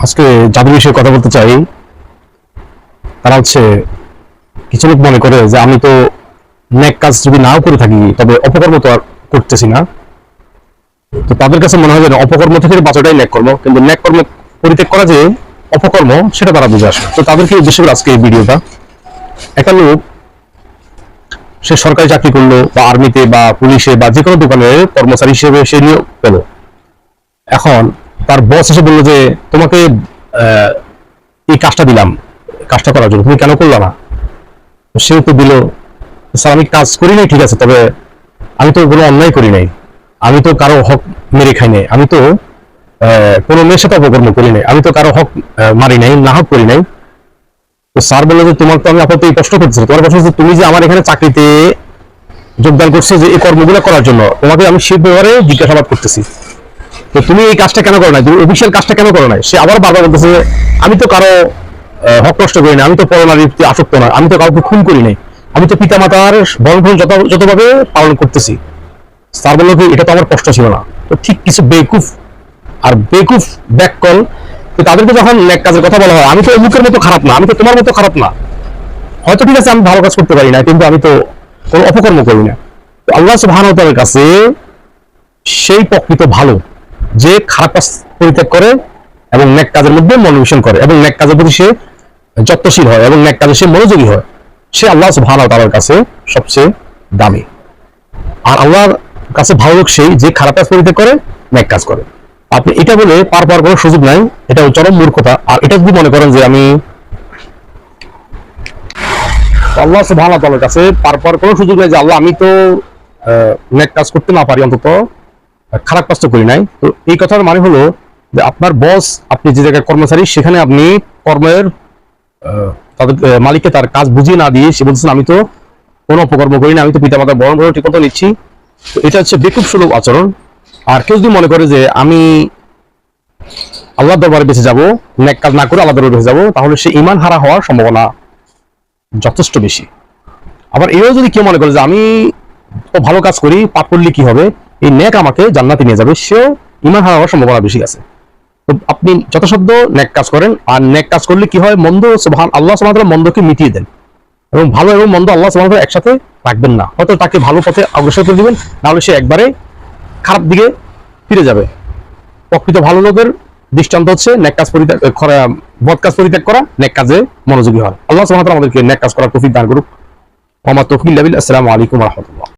আজকে যাদের বিষয়ে কথা বলতে চাই, তারা হচ্ছে কিছু লোক মনে করে যে আমি তো নেক কাজ যদি নাও করে থাকি, তবে অপকর্ম তো আর করতেছি না। তো তাদের কাছে মনে হয় যে অপকর্ম থেকে বাঁচাটাই নেক কর্ম, কিন্তু নেক কর্ম পরিত্যাগ করা যে অপকর্ম, সেটা তারা বুঝে আসে তো তাদেরকে উদ্দেশ্য করে আজকে এই ভিডিওটা। একটা লোক, সে সরকারি চাকরি করল, বা আর্মিতে, বা পুলিশে, বা যে কোনো দোকানে কর্মচারী হিসেবে সে নিয়োগ পেল। এখন তার বস এসে বলল যে, তোমাকে এই কাজটা দিলাম, কাজটা করার জন্য। তুমি কেন করলা না? তো সে তো দিল, স্যার, আমি কাজ করি নাই, ঠিক আছে, তবে আমি তো কোনো অন্যায় করি নাই। আমি তো কারও হক মেরে খাই নাই। আমি তো কোনো মেয়ের সাথে অপকর্ম করি নাই। আমি তো কারও হক মারি নাই না হক করি নাই। তো স্যার বলল যে, তোমার তো আমি আপাতত এই কষ্ট করতেছি তোমার হচ্ছে তুমি যে আমার এখানে চাকরিতে যোগদান করছ যে এই কর্মগুলো করার জন্য, তোমাকে আমি সে ব্যাপারে জিজ্ঞাসাবাদ করতেছি। তো তুমি এই কাজটা কেন করো না তুমি অফিসিয়াল কাজটা কেন করো না সে আবার বারবার বলতেছে আমি তো কারও হক নষ্ট করি না আমি তো পরনারীর প্রতি আসক্ত না আমি তো কাউকে খুন করি নাই, আমি তো পিতা মাতার বরণ যত, যতভাবে পালন করতেছি। স্যার বলল কি, এটা তো আমার কষ্ট ছিল না। তো ঠিক কিছু বেকুফ আর বেকুফ ব্যাককল, তো তাদেরকে যখন এক কাজের কথা বলা হয়, আমি তো অমুকের মতো খারাপ না, আমি তো তোমার মতো খারাপ না। হয়তো ঠিক আছে, আমি ভালো কাজ করতে পারি না, কিন্তু আমি তো কোনো অপকর্ম করি না। তো আল্লাহ সুবহানাহু কাছে সেই প্রকৃত ভালো যে খারাপ কাজ পরিত্যাগ করে এবং ন্যাক কাজের মধ্যে মনোনিবেশন করে এবং ন্যাক কাজের প্রতি সে যত্নশীল হয় এবং ন্যাক কাজে সে মনোযোগী হয়, সে আল্লাহ সুবহানাহু তাআলার কাছে সবচেয়ে দামি। আর আল্লাহর কাছে ভালো লোক সেই যে খারাপ কাজ পরিত্যাগ করে ন্যাক কাজ করে। আপনি এটা বলে পার পাওয়ার কোনো সুযোগ নাই, এটা চরম মূর্খতা। আর এটা যদি মনে করেন যে আমি আল্লাহ সুবহানাহু তাআলার কাছে পার পাওয়ার কোনো সুযোগ নেই যে আল্লাহ আমি তো নেক কাজ করতে না পারি অন্তত খারাপ কাজ করি নাই। তো এই কথার মানে হলো যে আপনার বস আপনি যে জায়গায় কর্মচারী, সেখানে আপনি কর্মের তাদের মালিককে তার কাজ বুঝিয়ে না দিয়ে সে বলছেন আমি তো কোনো অপকর্ম করি না, আমি তো পিতা মাতার বরণ বরণ ঠিক মতো নিচ্ছি। তো এটা হচ্ছে বেকুব সুলভ আচরণ। আর কেউ যদি মনে করে যে আমি আল্লাহ দরবারে বেঁচে যাব নেক কাজ না করে আল্লাহ দরবারে বেঁচে যাব, তাহলে সে ইমান হারা হওয়ার সম্ভাবনা যথেষ্ট বেশি। আবার এও যদি কেউ মনে করে যে আমি তো ভালো কাজ করি পাপ করলে কি হবে? এই নেক আমাকে জান্নাতে নিয়ে যাবে, সেও ইমান হারা হওয়ার সম্ভাবনা বেশি আছে। তো আপনি যথাসাধ্য নেক কাজ করেন, আর নেক কাজ করলে কি হয়? মন্দ আল্লাহ সুবহান মন্দকে মিটিয়ে দেন। এবং ভালো এবং মন্দ আল্লাহ সুবহান একসাথে রাখবেন না। হয়তো তাকে ভালো পথে অগ্রসর করে দিবেন, নাহলে সে একবারে খারাপ দিকে ফিরে যাবে। প্রকৃত ভালো লোকের দৃষ্টান্ত হচ্ছে নেক কাজ পরিত্যাগ বদ কাজ পরিত্যাগ করা, নেক কাজে মনোযোগী হয় আল্লাহ সুবহান আমাদেরকে নেক কাজ করার তৌফিক দান করুক। ওয়া মা তৌফিক আসসালামু আলাইকুম রাহমাতুল্লাহ।